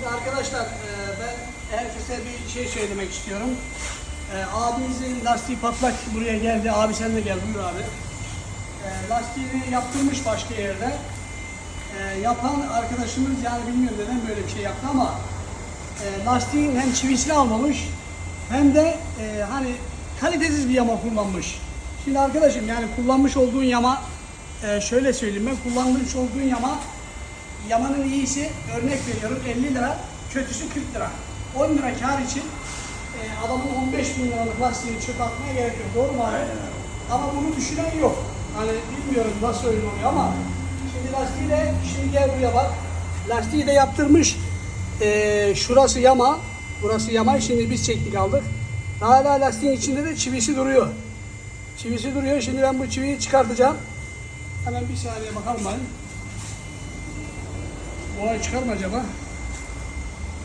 Şimdi arkadaşlar e, ben herkese bir şey söylemek istiyorum. E, Abimizin lastiği patlak buraya geldi. Abi sen de gel buyur abi. E, Lastiğini yaptırmış başka yerde. Yapan arkadaşımız yani bilmiyorum neden böyle bir şey yaptı ama lastiğin hem çivisini almamış hem de hani kalitesiz bir yama kullanmış. Şimdi arkadaşım yani kullanmış olduğun yama şöyle söyleyeyim ben kullanmış olduğun yama yamanın iyisi örnek veriyorum 50 lira kötüsü 40 lira. 10 lira kar için e, adamın 15 bin liralık lastiğini çöpe atmaya gerek yok. Doğru mu abi? Ama bunu düşünen yok. Hani bilmiyorum nasıl öyle oluyor ama şimdi lastiği de şimdi gel buraya bak. Lastiği de yaptırmış. E, şurası yama. Burası yama. Şimdi biz çektik aldık. Hala lastiğin içinde de çivisi duruyor. Çivisi duruyor. Şimdi ben bu çiviyi çıkartacağım. Hemen bir saniye bakalım ben. Olay çıkar mı acaba?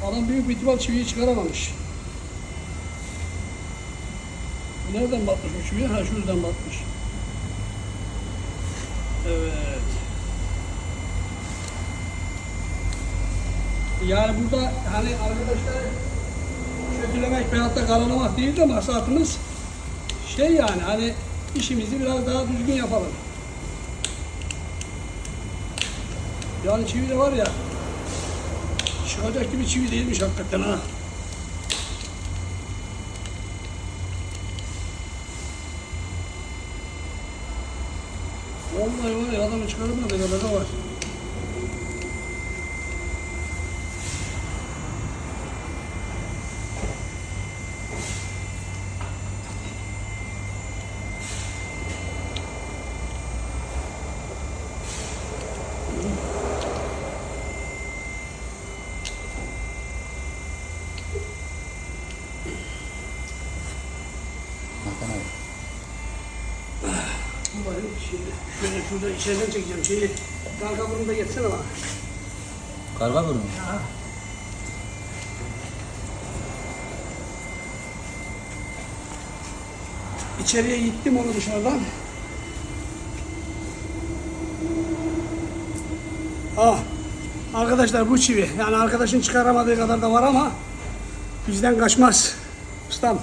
Adam büyük bir ihtimal çiviyi çıkaramamış. Nereden batmış bu çiviye? Ha şuradan batmış. Evet. Yani burada hani arkadaşlar kötülemek veyahut da karalamak değil de maksatımız şey yani hani işimizi biraz daha düzgün yapalım. Yani çivi de var ya çıkacak gibi çivi değilmiş hakikaten ha. Vallahi var ya adamı çıkarmadı kadar da var. Hakan Vallahi şimdi şöyle şurada içeriden çekeceğim şeyi. Kanka bunu da getirsene bana. Karga burnu. Ha. İçeriye gittim onu dışarıdan. Ah. Arkadaşlar bu çivi. Yani arkadaşın çıkaramadığı kadar da var ama bizden kaçmaz. Ustam.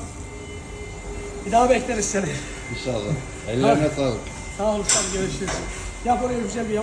Bir daha bekleriz seni. İnşallah. Ellerine sağlık. Sağ ol ustam görüşürüz. Yap oraya güzel bir.